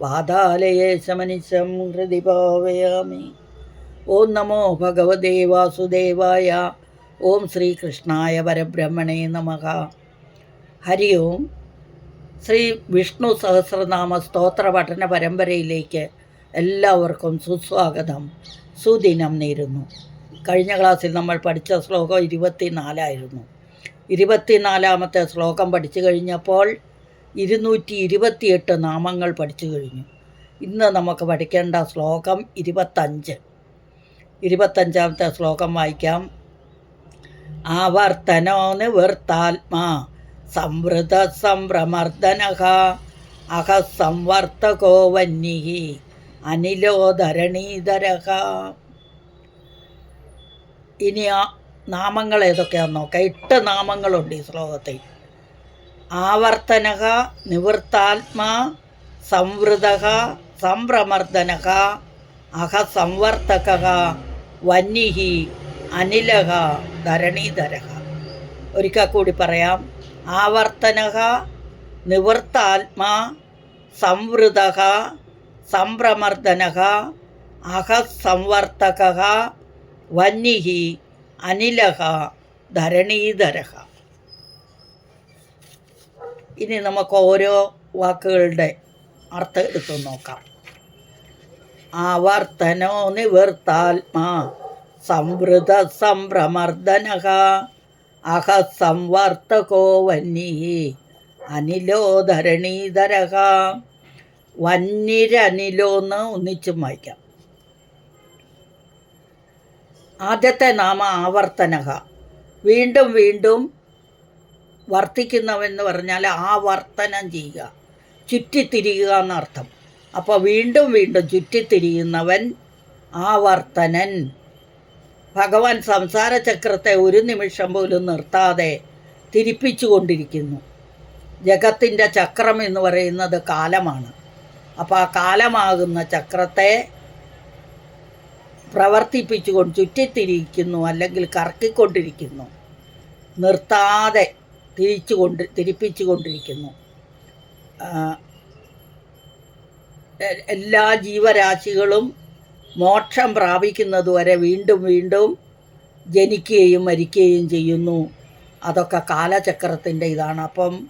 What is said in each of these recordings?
വാതാലയേശമനിശം ഹൃദി ഭാവയാമി ഓം നമോ ഭഗവദേ വാസുദേവായ ഓം ശ്രീകൃഷ്ണായ പരബ്രഹ്മണേ നമ. ഹരി ഓം. ശ്രീ വിഷ്ണു സഹസ്രനാമ സ്തോത്ര പഠന പരമ്പരയിലേക്ക് എല്ലാവർക്കും സുസ്വാഗതം. സുദിനം നേരുന്നു. കഴിഞ്ഞ ക്ലാസ്സിൽ നമ്മൾ പഠിച്ച ശ്ലോകം ഇരുപത്തിനാലായിരുന്നു. ഇരുപത്തിനാലാമത്തെ ശ്ലോകം പഠിച്ചു കഴിഞ്ഞപ്പോൾ ഇരുന്നൂറ്റി ഇരുപത്തിയെട്ട് നാമങ്ങൾ പഠിച്ചു കഴിഞ്ഞു. ഇന്ന് നമുക്ക് പഠിക്കേണ്ട ശ്ലോകം ഇരുപത്തഞ്ച്. ഇരുപത്തഞ്ചാമത്തെ ശ്ലോകം വായിക്കാം. ആവർത്തനോ നിവൃത്താത്മാ സംവൃത സംഭ്രമർദ്ദന അഹ സംവർത്തകോ വന്യഹി അനിലോ ധരണീധരഃ ഇനി നാമങ്ങൾ ഏതൊക്കെയാണെന്ന് നോക്കാം. എട്ട് നാമങ്ങളുണ്ട് ഈ ശ്ലോകത്തിൽ. ആവർത്തനക നിവൃത്താത്മാ സംവൃത സംഭ്രമർദ്ദനക അഹ സംവർത്തക വന്യഹി അനിലക ധരണീധരക. ഒരിക്കൽ കൂടി പറയാം. ആവർത്തനക നിവൃത്താത്മാ സംവൃത സംഭ്രമർദ്ദനക അഹ സംവർത്തക വന്യഹി അനിലക ധരണീധരഹ ഇനി നമുക്ക് ഓരോ വാക്കുകളുടെ അർത്ഥം എടുത്തു നോക്കാം. ആവർത്തനോ നിവർത്താത്മാ സംവൃത സംഭ്രമർദ്ദന അഹ സംവർത്തകോ വന്യഹി അനിലോ ധരണീധര വന്യരനിലോ എന്ന് ഒന്നിച്ചും വായിക്കാം. ആദ്യത്തെ നാമ ആവർത്തനക. വീണ്ടും വീണ്ടും വർത്തിക്കുന്നവെന്ന് പറഞ്ഞാൽ ആവർത്തനം ചെയ്യുക. ചുറ്റിത്തിരിയുക എന്നർത്ഥം അപ്പോൾ വീണ്ടും വീണ്ടും ചുറ്റിത്തിരിയുന്നവൻ ആവർത്തനൻ. ഭഗവാൻ സംസാര ചക്രത്തെ ഒരു നിമിഷം പോലും നിർത്താതെ തിരിപ്പിച്ചു കൊണ്ടിരിക്കുന്നു. ജഗത്തിന്റെ ചക്രം എന്ന് പറയുന്നത് കാലമാണ്. അപ്പോൾ ആ കാലമാകുന്ന ചക്രത്തെ പ്രവർത്തിപ്പിച്ചുകൊണ്ട് ചുറ്റിത്തിരിക്കുന്നു അല്ലെങ്കിൽ കറക്കിക്കൊണ്ടിരിക്കുന്നു. നിർത്താതെ തിരിച്ചുകൊണ്ട് തിരിപ്പിച്ചു കൊണ്ടിരിക്കുന്നു എല്ലാ ജീവരാശികളും മോക്ഷം പ്രാപിക്കുന്നതുവരെ വീണ്ടും വീണ്ടും ജനിക്കുകയും മരിക്കുകയും ചെയ്യുന്നു. അതൊക്കെ കാലചക്രത്തിന്റെ ഇതാണ്. അപ്പം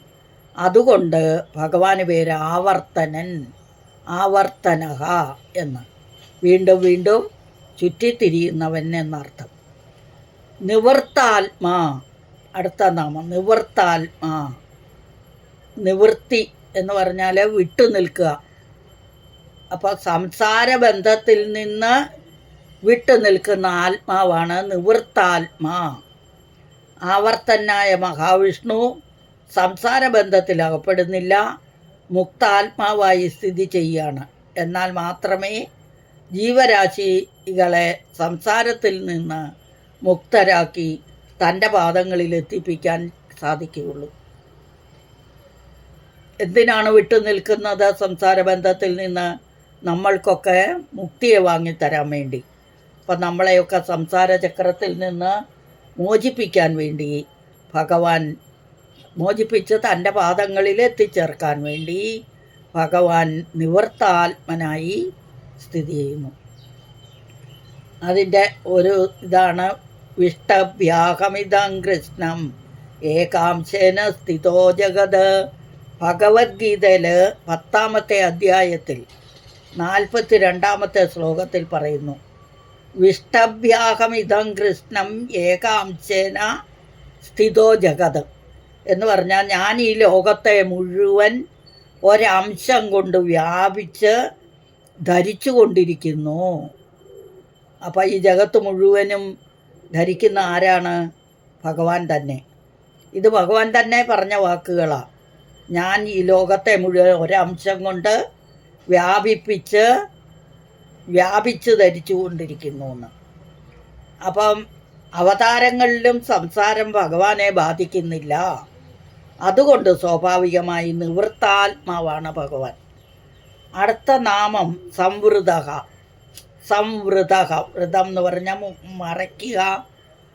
അതുകൊണ്ട് ഭഗവാന് പേര് ആവർത്തനൻ ആവർത്തനഹ എന്ന് വീണ്ടും വീണ്ടും ചുറ്റിത്തിരിയുന്നവൻ എന്നർത്ഥം. നിവൃത്താത്മാ അടുത്ത നാമം. നിവൃത്താത്മാ നിവൃത്തി എന്ന് പറഞ്ഞാൽ വിട്ടു നിൽക്കുക. അപ്പോൾ സംസാര ബന്ധത്തിൽ നിന്ന് വിട്ടു നിൽക്കുന്ന ആത്മാവാണ് നിവൃത്താത്മാ. ആവർത്തനായ മഹാവിഷ്ണു സംസാര ബന്ധത്തിൽ അകപ്പെടുന്നില്ല. മുക്താത്മാവായി സ്ഥിതി ചെയ്യുകയാണ് എന്നാൽ മാത്രമേ ജീവരാശികളെ സംസാരത്തിൽ നിന്ന് മുക്തരാക്കി തന്റെ പാദങ്ങളിൽ എത്തിപ്പിക്കാൻ സാധിക്കുകയുള്ളൂ. എന്തിനാണ് വിട്ടു നിൽക്കുന്നത് സംസാര ബന്ധത്തിൽ നിന്ന്? നമ്മൾക്കൊക്കെ മുക്തിയെ വാങ്ങിത്തരാൻ വേണ്ടി. അപ്പം നമ്മളെയൊക്കെ സംസാര ചക്രത്തിൽ നിന്ന് മോചിപ്പിക്കാൻ വേണ്ടി ഭഗവാൻ മോചിപ്പിച്ച് തന്റെ പാദങ്ങളിൽ എത്തിച്ചേർക്കാൻ വേണ്ടി ഭഗവാൻ നിവർത്താത്മനായി സ്ഥിതി ചെയ്യുന്നു. അതിന്റെ ഒരു ഇതാണ് വിഷ്ടവ്യാഹമിതം കൃഷ്ണം. ഏകാംശേന സ്ഥിതോ ജഗത്. ഭഗവത്ഗീതയിൽ പത്താമത്തെ അധ്യായത്തിൽ നാൽപ്പത്തി രണ്ടാമത്തെ ശ്ലോകത്തിൽ പറയുന്നു വിഷ്ടവ്യാഹമിതം കൃഷ്ണം ഏകാംശേന സ്ഥിതോ ജഗത്. എന്ന് പറഞ്ഞാൽ ഞാൻ ഈ ലോകത്തെ മുഴുവൻ ഒരംശം കൊണ്ട് വ്യാപിച്ച് ധരിച്ചു കൊണ്ടിരിക്കുന്നു അപ്പം ഈ ജഗത്ത് മുഴുവനും ധരിക്കുന്ന ആരാണ്? ഭഗവാൻ തന്നെ. ഇത് ഭഗവാൻ തന്നെ പറഞ്ഞ വാക്കുകളാണ് ഞാൻ ഈ ലോകത്തെ മുഴുവൻ ഒരംശം കൊണ്ട് വ്യാപിപ്പിച്ച് വ്യാപിച്ച് ധരിച്ചുകൊണ്ടിരിക്കുന്നു എന്ന് അപ്പം അവതാരങ്ങളിലും സംസാരം ഭഗവാനെ ബാധിക്കുന്നില്ല. അതുകൊണ്ട് സ്വാഭാവികമായി നിവൃത്താത്മാവാണ് ഭഗവാൻ. അടുത്ത നാമം സംവൃതക. സംവൃതക വൃതം എന്ന് പറഞ്ഞാൽ മറയ്ക്കുക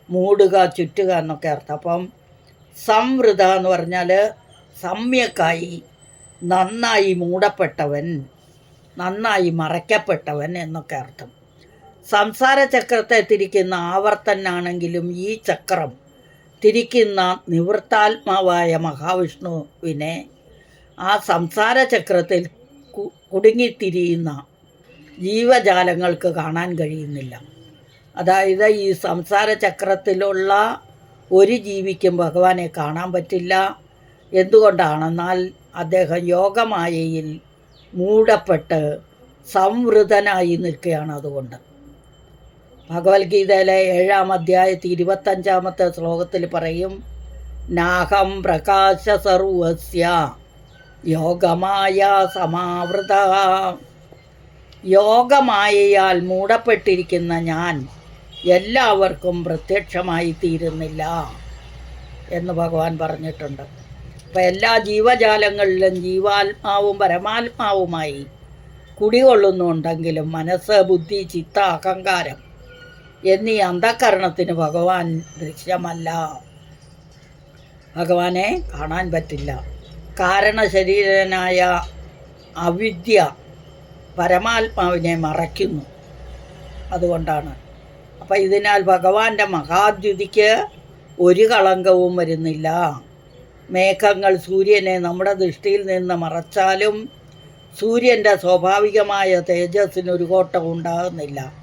മൂടുക ചുറ്റുക എന്നൊക്കെ അർത്ഥം. അപ്പം സംവൃത എന്ന് പറഞ്ഞാൽ സമ്യക്കായി നന്നായി മൂടപ്പെട്ടവൻ നന്നായി മറയ്ക്കപ്പെട്ടവൻ എന്നൊക്കെ അർത്ഥം. സംസാര ചക്രത്തെ തിരിക്കുന്ന ആവർത്തനാണെങ്കിലും ഈ ചക്രം തിരിക്കുന്ന നിവൃത്താത്മാവായ മഹാവിഷ്ണുവിനെ ആ സംസാര ചക്രത്തിൽ കുടുങ്ങിത്തിരിയുന്ന ജീവജാലങ്ങൾക്ക് കാണാൻ കഴിയുന്നില്ല. അതായത് ഈ സംസാര ചക്രത്തിലുള്ള ഒരു ജീവിക്കും ഭഗവാനെ കാണാൻ പറ്റില്ല. എന്തുകൊണ്ടാണെന്നാൽ അദ്ദേഹം യോഗമായയിൽ മൂടപ്പെട്ട് സംവൃതനായി നിൽക്കുകയാണ് അതുകൊണ്ട്. ഭഗവത്ഗീതയിലെ ഏഴാം അധ്യായത്തിൽ ഇരുപത്തഞ്ചാമത്തെ ശ്ലോകത്തിൽ പറയും നാഹം പ്രകാശ സർവസ്യ യോഗമായ സമാവൃത. യോഗമായയാൽ മൂടപ്പെട്ടിരിക്കുന്ന ഞാൻ എല്ലാവർക്കും പ്രത്യക്ഷമായി തീരുന്നില്ല എന്ന് ഭഗവാൻ പറഞ്ഞിട്ടുണ്ട്. അപ്പം എല്ലാ ജീവജാലങ്ങളിലും ജീവാത്മാവും പരമാത്മാവുമായി കുടികൊള്ളുന്നുണ്ടെങ്കിലും മനസ്സ് ബുദ്ധി ചിത്ത അഹങ്കാരം എന്നീ അന്ധകരണത്തിന് ഭഗവാൻ ദൃശ്യമല്ല. ഭഗവാനെ കാണാൻ പറ്റില്ല. കാരണശരീരനായ അവിദ്യ പരമാത്മാവിനെ മറയ്ക്കുന്നു. അതുകൊണ്ടാണ്. അപ്പം ഇതിനാൽ ഭഗവാന്റെ മഹാദ്യുതിക്ക് ഒരു കളങ്കവും വരുന്നില്ല. മേഘങ്ങൾ സൂര്യനെ നമ്മുടെ ദൃഷ്ടിയിൽ നിന്ന് മറച്ചാലും സൂര്യന്റെ സ്വാഭാവികമായ തേജസ്സിന് ഒരു കോട്ടം ഉണ്ടാകുന്നില്ല.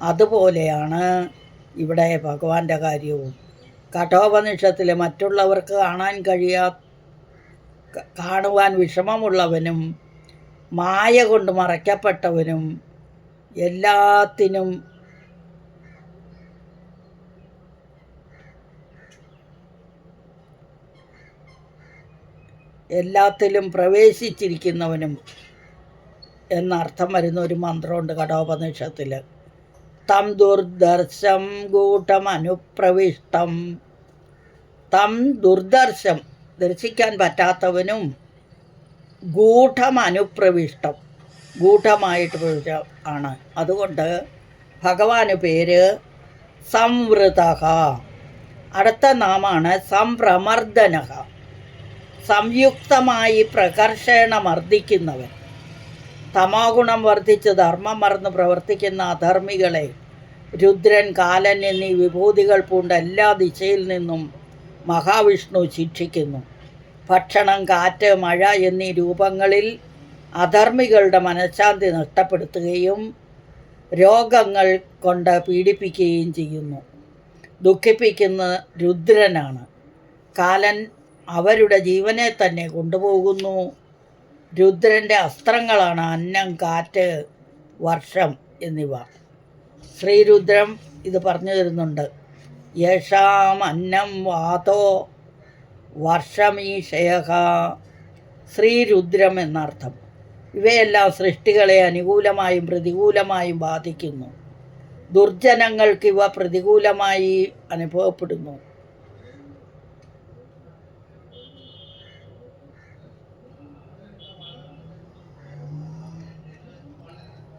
അതുപോലെയാണ് ഇവിടെ ഭഗവാന്റെ കാര്യവും. കഠോപനിഷത്തിൽ മറ്റുള്ളവർക്ക് കാണാൻ കഴിയാ കാണുവാൻ വിഷമമുള്ളവനും മായ കൊണ്ട് മറയ്ക്കപ്പെട്ടവനും എല്ലാത്തിനും എല്ലാത്തിലും പ്രവേശിച്ചിരിക്കുന്നവനും എന്നർത്ഥം വരുന്ന ഒരു മന്ത്രമുണ്ട് കടോപനിഷത്തിൽ തം ദുർദർശം ഗൂഢമനുപ്രവിഷ്ടം തം ദുർദർശം ദർശിക്കാൻ പറ്റാത്തവനും ഗൂഢമനുപ്രവിഷ്ടം. ഗൂഢമായിട്ട് ആണ്. അതുകൊണ്ട് ഭഗവാന് പേര് സംവൃത അടുത്ത നാമാണ് സംഭ്രമർദ്ദനക സംയുക്തമായി പ്രകർഷണ മർദ്ദിക്കുന്നവൻ തമോഗുണം വർദ്ധിച്ച് ധർമ്മം മറന്ന് പ്രവർത്തിക്കുന്ന അധർമ്മികളെ രുദ്രൻ കാലൻ എന്നീ വിഭൂതികൾ പൂണ്ട എല്ലാ ദിശയിൽ നിന്നും മഹാവിഷ്ണു ശിക്ഷിക്കുന്നു. ഭക്ഷണം കാറ്റ് മഴ എന്നീ രൂപങ്ങളിൽ അധർമ്മികളുടെ മനഃശാന്തി നഷ്ടപ്പെടുത്തുകയും രോഗങ്ങൾ കൊണ്ട് പീഡിപ്പിക്കുകയും ചെയ്യുന്നു. ദുഃഖിപ്പിക്കുന്ന രുദ്രനാണ്. കാലൻ അവരുടെ ജീവനെ തന്നെ കൊണ്ടുപോകുന്നു. രുദ്രന്റെ അസ്ത്രങ്ങളാണ് അന്നം കാറ്റ് വർഷം എന്നിവ. ശ്രീരുദ്രം ഇത് പറഞ്ഞു തരുന്നുണ്ട്. യേഷാം അന്നം വാതോ വർഷമീഷയ ശ്രീരുദ്രം എന്നർത്ഥം. ഇവയെല്ലാം സൃഷ്ടികളെ അനുകൂലമായും പ്രതികൂലമായും ബാധിക്കുന്നു. ദുർജനങ്ങൾക്ക് ഇവ പ്രതികൂലമായി അനുഭവപ്പെടുന്നു.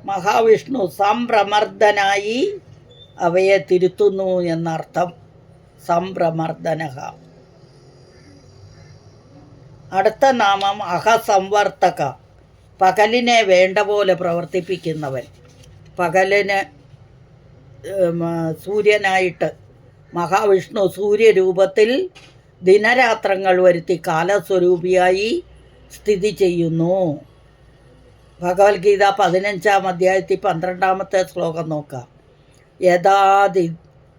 മഹാവിഷ്ണു സംഭ്രമർദ്ദനായി അവയെ തിരുത്തുന്നു എന്നർത്ഥം. സംഭ്രമർദ്ദനക അടുത്ത നാമം അഹസംവർത്തക. പകലിനെ വേണ്ട പോലെ പ്രവർത്തിപ്പിക്കുന്നവൻ. പകലിന് സൂര്യനായിട്ട് മഹാവിഷ്ണു സൂര്യരൂപത്തിൽ ദിനരാത്രങ്ങൾ വരുത്തി കാലസ്വരൂപിയായി സ്ഥിതി ചെയ്യുന്നു. ഭഗവത്ഗീത പതിനഞ്ചാം അധ്യായത്തിൽ പന്ത്രണ്ടാമത്തെ ശ്ലോകം നോക്കാം. യഥാദി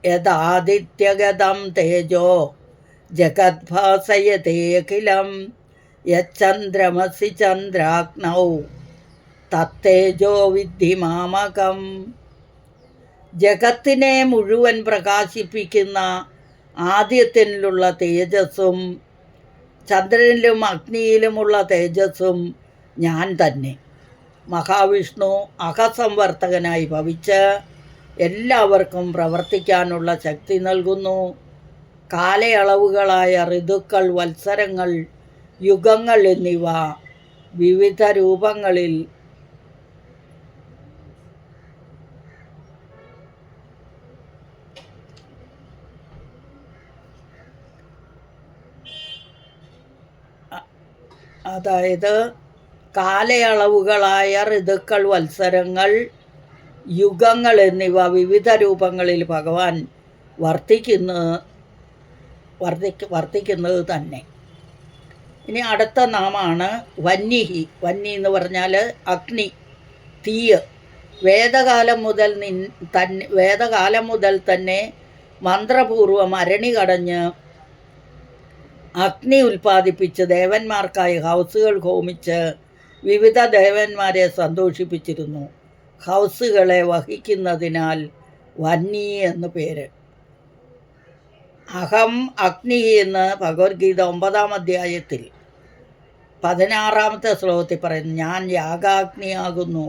യഥാദിത്യഗതം തേജോ ജഗദ്ഭാസയതേഖിലം യച്ചന്ദ്രമസി ചന്ദ്രാഗ്നൗ തത്തേജോ വിദ്ധി മാമകം. ജഗത്തിനെ മുഴുവൻ പ്രകാശിപ്പിക്കുന്ന ആദ്യത്തിനുള്ള തേജസ്സും ചന്ദ്രനിലും അഗ്നിയിലുമുള്ള തേജസ്സും ഞാൻ തന്നെ. മഹാവിഷ്ണു അഹസംവർത്തകനായി ഭവിച്ച് എല്ലാവർക്കും പ്രവർത്തിക്കാനുള്ള ശക്തി നൽകുന്നു. കാലയളവുകളായ ഋതുക്കൾ വത്സരങ്ങൾ യുഗങ്ങൾ എന്നിവ വിവിധ രൂപങ്ങളിൽ അതായത് കാലയളവുകളായ ഋതുക്കൾ വത്സരങ്ങൾ യുഗങ്ങൾ എന്നിവ വിവിധ രൂപങ്ങളിൽ ഭഗവാൻ വർത്തിക്കുന്ന വർദ്ധിക്കുന്നത് തന്നെ. ഇനി അടുത്ത നാമാണ് വന്യഹി. വന്നി എന്ന് പറഞ്ഞാൽ അഗ്നി തീയ്. വേദകാലം മുതൽ നിൻ തന്നെ വേദകാലം മുതൽ തന്നെ മന്ത്രപൂർവം അരണി കടഞ്ഞ് അഗ്നി ഉൽപ്പാദിപ്പിച്ച് ദേവന്മാർക്കായി ഹൗസുകൾ ഹോമിച്ച് വിവിധ ദേവന്മാരെ സന്തോഷിപ്പിച്ചിരുന്നു. ഹൗസുകളെ വഹിക്കുന്നതിനാൽ വന്നി എന്ന് പേര്. അഹം അഗ്നി എന്ന് ഭഗവത്ഗീത ഒമ്പതാം അധ്യായത്തിൽ പതിനാറാമത്തെ ശ്ലോകത്തിൽ പറയുന്നു ഞാൻ യാഗാഗ്നിയാകുന്നു.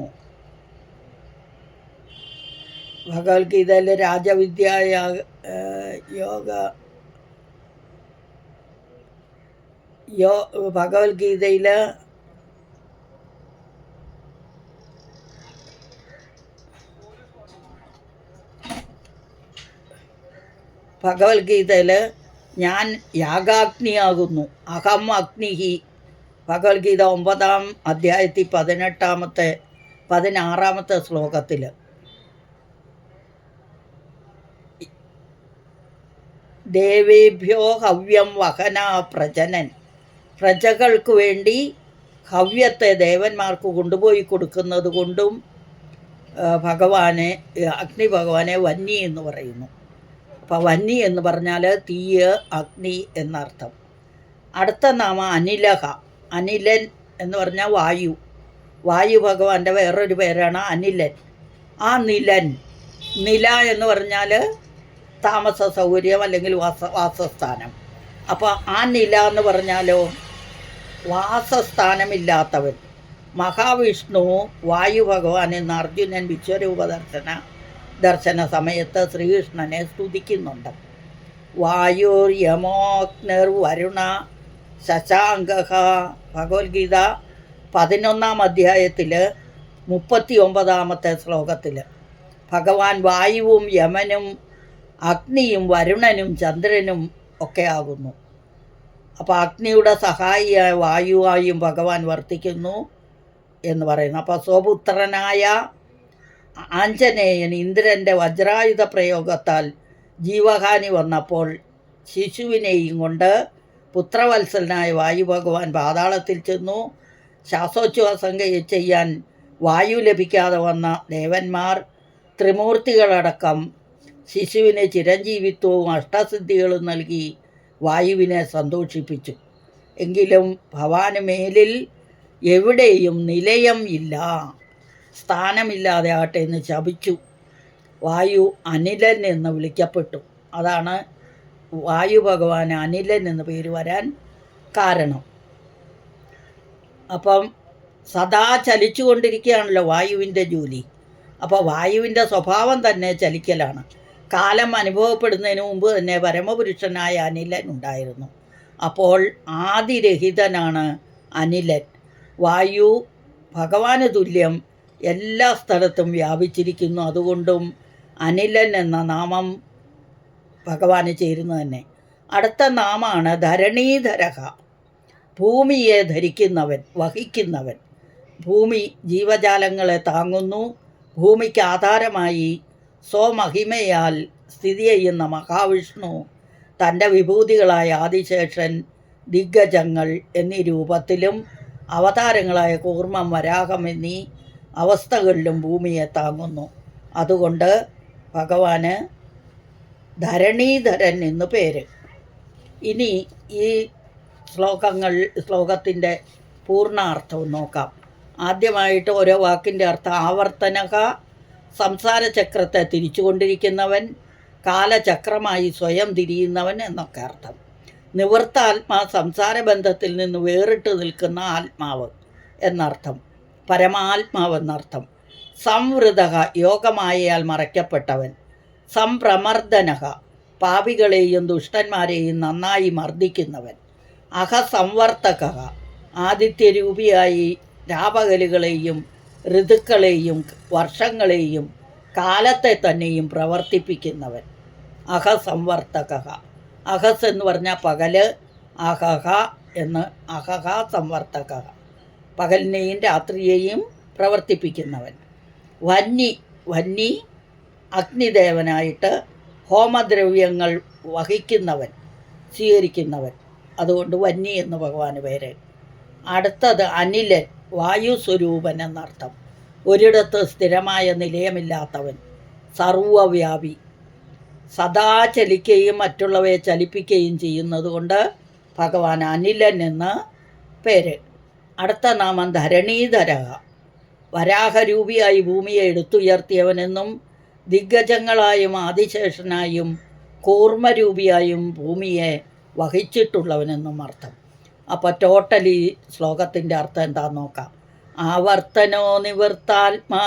ഭഗവത്ഗീതയിൽ രാജവിദ്യ യോഗ യോ ഭഗവത്ഗീതയിൽ ഭഗവത്ഗീതയിൽ ഞാൻ യാഗാഗ്നിയാകുന്നു. അഹം അഗ്നിഹി. ഭഗവത്ഗീത ഒമ്പതാം അധ്യായത്തിൽ പതിനെട്ടാമത്തെ പതിനാറാമത്തെ ശ്ലോകത്തിൽ ദേവേഭ്യോ ഹവ്യം വഹന പ്രജനൻ. പ്രജകൾക്ക് വേണ്ടി ഹവ്യത്തെ ദേവന്മാർക്ക് കൊണ്ടുപോയി കൊടുക്കുന്നത് കൊണ്ടും ഭഗവാനെ അഗ്നി ഭഗവാനെ വന്നി എന്ന് പറയുന്നു. അപ്പോൾ വന്നി എന്ന് പറഞ്ഞാൽ തീയ് അഗ്നി എന്നർത്ഥം. അടുത്ത നാമ അനിലഹ. അനിലൻ എന്ന് പറഞ്ഞാൽ വായു. വായു ഭഗവാന്റെ വേറൊരു പേരാണ് അനിലൻ. ആ നിലൻ. നില എന്ന് പറഞ്ഞാൽ താമസ സൗകര്യം അല്ലെങ്കിൽ വാസ വാസസ്ഥാനം. അപ്പോൾ ആ നില എന്ന് പറഞ്ഞാലോ വാസസ്ഥാനമില്ലാത്തവൻ. മഹാവിഷ്ണു വായു ഭഗവാൻ എന്ന അർജുനൻ വിശ്വരൂപ ദർശന സമയത്ത് ശ്രീകൃഷ്ണനെ സ്തുതിക്കുന്നുണ്ട്. വായുർ യമോഗ്നർ വരുണ ശശാങ്ക ഭഗവത്ഗീത പതിനൊന്നാം അധ്യായത്തിൽ മുപ്പത്തി ഒമ്പതാമത്തെ ശ്ലോകത്തിൽ ഭഗവാൻ വായുവും യമനും അഗ്നിയും വരുണനും ചന്ദ്രനും ഒക്കെ ആകുന്നു. അപ്പോൾ അഗ്നിയുടെ സഹായിയായ വായുവായും ഭഗവാൻ വർത്തിക്കുന്നു എന്ന് പറയുന്നു. അപ്പോൾ സ്വപുത്രനായ ആഞ്ജനേയൻ ഇന്ദ്രന്റെ വജ്രായുധ പ്രയോഗത്താൽ ജീവഹാനി വന്നപ്പോൾ ശിശുവിനെയും കൊണ്ട് പുത്രവത്സലനായ വായു ഭഗവാൻ പാതാളത്തിൽ ചെന്നു. ശ്വാസോച്ഛ്വാസം ചെയ്യാൻ വായു ലഭിക്കാതെ വന്ന ദേവന്മാർ ത്രിമൂർത്തികളടക്കം ശിശുവിന് ചിരഞ്ജീവിത്വവും അഷ്ടസിദ്ധികളും നൽകി വായുവിനെ സന്തോഷിപ്പിച്ചു. എങ്കിലും ഭവാന് മേലിൽ എവിടെയും നിലയം ഇല്ല. സ്ഥാനമില്ലാതെ ആട്ടെ എന്ന് ശപിച്ചു. വായു അനിലൻ എന്ന് വിളിക്കപ്പെട്ടു. അതാണ് വായു ഭഗവാൻ അനിലൻ എന്ന് പേര് വരാൻ കാരണം. അപ്പം സദാ ചലിച്ചുകൊണ്ടിരിക്കുകയാണല്ലോ വായുവിന്റെ ജോലി. അപ്പോൾ വായുവിന്റെ സ്വഭാവം തന്നെ ചലിക്കലാണ്. കാലം അനുഭവപ്പെടുന്നതിന് മുമ്പ് തന്നെ പരമപുരുഷനായ അനിലൻ ഉണ്ടായിരുന്നു. അപ്പോൾ ആദിരഹിതനാണ് അനിലൻ. വായു ഭഗവാന് തുല്യം എല്ലാ സ്ഥലത്തും വ്യാപിച്ചിരിക്കുന്നു. അതുകൊണ്ടും അനിലൻ എന്ന നാമം ഭഗവാന് ചേരുന്നു തന്നെ. അടുത്ത നാമാണ് ധരണീധരഹ. ഭൂമിയെ ധരിക്കുന്നവൻ വഹിക്കുന്നവൻ. ഭൂമി ജീവജാലങ്ങളെ താങ്ങുന്നു. ഭൂമിക്ക് ആധാരമായി സ്വമഹിമയാൽ സ്ഥിതി ചെയ്യുന്ന മഹാവിഷ്ണു തന്റെ വിഭൂതികളായ ആദിശേഷൻ ദിഗ്ഗജങ്ങൾ എന്നീ രൂപത്തിലും അവതാരങ്ങളായ കൂർമ്മം വരാഹം എന്നീ അവസ്ഥകളിലും ഭൂമിയെ താങ്ങുന്നു. അതുകൊണ്ട് ഭഗവാന് ധരണീധരൻ എന്ന് പേര്. ഇനി ഈ ശ്ലോകങ്ങൾ ശ്ലോകത്തിന്റെ പൂർണാർത്ഥവും നോക്കാം. ആദ്യമായിട്ട് ഓരോ വാക്കിന്റെ അർത്ഥം ആവർത്തനക സംസാരചക്രത്തെ തിരിച്ചുകൊണ്ടിരിക്കുന്നവൻ കാലചക്രമായി സ്വയം തിരിയുന്നവൻ എന്നൊക്കെ അർത്ഥം. നിവൃത്ത ആത്മാ സംസാരബന്ധത്തിൽ നിന്ന് വേറിട്ട് നിൽക്കുന്ന ആത്മാവ് എന്നർത്ഥം. പരമാത്മാവെന്നർത്ഥം. സംവൃതക യോഗമായയാൽ മറയ്ക്കപ്പെട്ടവൻ. സംപ്രമർദ്ദനക പാപികളെയും ദുഷ്ടന്മാരെയും നന്നായി മർദ്ദിക്കുന്നവൻ. അഹസംവർത്തക ആദിത്യരൂപിയായി രാപകലുകളെയും ഋതുക്കളെയും വർഷങ്ങളെയും കാലത്തെ തന്നെയും പ്രവർത്തിപ്പിക്കുന്നവൻ. അഹസംവർത്തക അഹസ് എന്ന് പറഞ്ഞാൽ പകൽ അഹഹ എന്ന് അഹഹ സംവർത്തക പകലിനെയും രാത്രിയെയും പ്രവർത്തിപ്പിക്കുന്നവൻ. വന്നി വന്നി അഗ്നിദേവനായിട്ട് ഹോമദ്രവ്യങ്ങൾ വഹിക്കുന്നവൻ സ്വീകരിക്കുന്നവൻ. അതുകൊണ്ട് വന്നി എന്ന് ഭഗവാന് പേര്. അടുത്തത് അനിലൻ വായുസ്വരൂപൻ എന്നർത്ഥം. ഒരിടത്ത് സ്ഥിരമായ നിലയമില്ലാത്തവൻ സർവവ്യാപി. സദാ ചലിക്കുകയും മറ്റുള്ളവയെ ചലിപ്പിക്കുകയും ചെയ്യുന്നതുകൊണ്ട് ഭഗവാൻ അനിലൻ എന്ന് പേര്. അടുത്ത നാമം ധരണീധര. വരാഹരൂപിയായി ഭൂമിയെ എടുത്തുയർത്തിയവനെന്നും ദിഗ്ഗജങ്ങളായും ആദിശേഷനായും കൂർമ്മരൂപിയായും ഭൂമിയെ വഹിച്ചിട്ടുള്ളവനെന്നും അർത്ഥം. അപ്പോൾ ടോട്ടലി ശ്ലോകത്തിന്റെ അർത്ഥം എന്താണെന്ന് നോക്കാം. ആവർത്തനോ നിവൃത്താത്മാ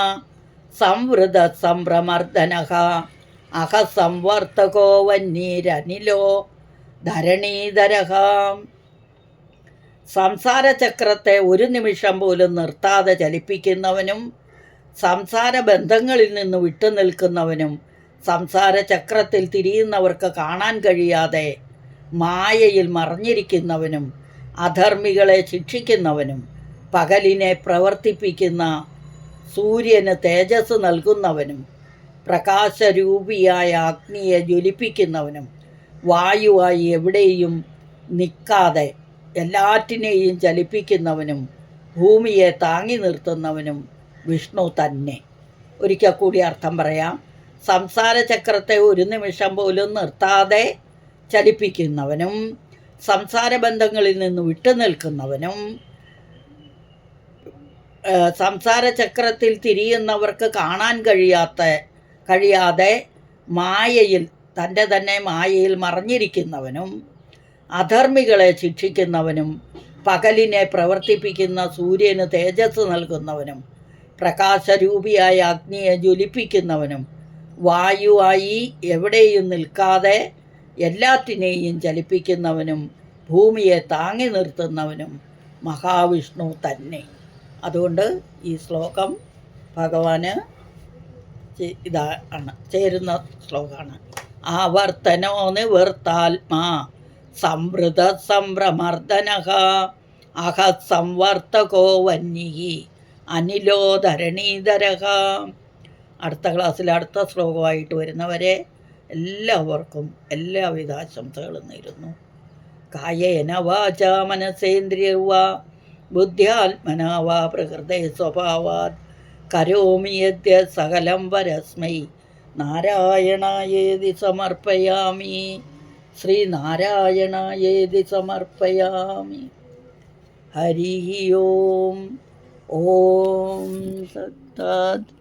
സംവൃത സംഭ്രമർദ്ദന അഹസംവർത്തകോ വന്നീരനിലോ ധരണീധരഃ സംസാരചക്രത്തെ ഒരു നിമിഷം പോലും നിർത്താതെ ചലിപ്പിക്കുന്നവനും സംസാര ബന്ധങ്ങളിൽ നിന്ന് വിട്ടുനിൽക്കുന്നവനും സംസാരചക്രത്തിൽ തിരിയുന്നവർക്ക് കാണാൻ കഴിയാതെ മായയിൽ മറഞ്ഞിരിക്കുന്നവനും അധർമ്മികളെ ശിക്ഷിക്കുന്നവനും പകലിനെ പ്രവർത്തിപ്പിക്കുന്ന സൂര്യന് തേജസ് നൽകുന്നവനും പ്രകാശരൂപിയായ അഗ്നിയെ ജ്വലിപ്പിക്കുന്നവനും വായുവായി എവിടെയും നിൽക്കാതെ എല്ലാറ്റിനെയും ചലിപ്പിക്കുന്നവനും ഭൂമിയെ താങ്ങി നിർത്തുന്നവനും വിഷ്ണു തന്നെ. ഒരിക്കൽ കൂടി അർത്ഥം പറയാം. സംസാര ചക്രത്തെ ഒരു നിമിഷം പോലും നിർത്താതെ ചലിപ്പിക്കുന്നവനും സംസാരബന്ധങ്ങളിൽ നിന്ന് വിട്ടുനിൽക്കുന്നവനും സംസാര ചക്രത്തിൽ തിരിയുന്നവർക്ക് കാണാൻ കഴിയാത്ത കഴിയാതെ മായയിൽ തന്റെ തന്നെ മായയിൽ മറഞ്ഞിരിക്കുന്നവനും അധർമ്മികളെ ശിക്ഷിക്കുന്നവനും പകലിനെ പ്രവർത്തിപ്പിക്കുന്ന സൂര്യന് തേജസ് നൽകുന്നവനും പ്രകാശരൂപിയായ അഗ്നിയെ ജ്വലിപ്പിക്കുന്നവനും വായുവായി എവിടെയും നിൽക്കാതെ എല്ലാറ്റിനെയും ചലിപ്പിക്കുന്നവനും ഭൂമിയെ താങ്ങി നിർത്തുന്നവനും മഹാവിഷ്ണു തന്നെ. അതുകൊണ്ട് ഈ ശ്ലോകം ഭഗവാന് ഇതാണ് ചേരുന്ന ശ്ലോകമാണ് ആവർത്തനോ നിവൃത്താത്മാ സംവൃത സംഭ്രമർദ്ദനഃ അഹസംവർത്തകോ വന്യി അനിലോ ധരണീധരഃ അടുത്ത ക്ലാസ്സിൽ അടുത്ത ശ്ലോകമായിട്ട് വരുന്നവരെ എല്ലാവർക്കും എല്ലാവിധ ആശംസകളും നേരുന്നു. കായേന വാച മനസേന്ദ്രിയവാ ബുദ്ധ്യാത്മനാ വാ പ്രകൃതേ സ്വഭാവാത്. കരോമി യദ്യ സകലം വരസ്മൈ. നാരായണായേതി സമർപ്പയാമി. ശ്രീനാരായണായേതി സമർപ്പയാമി. ഹരി ഓം ഓം സത്താത്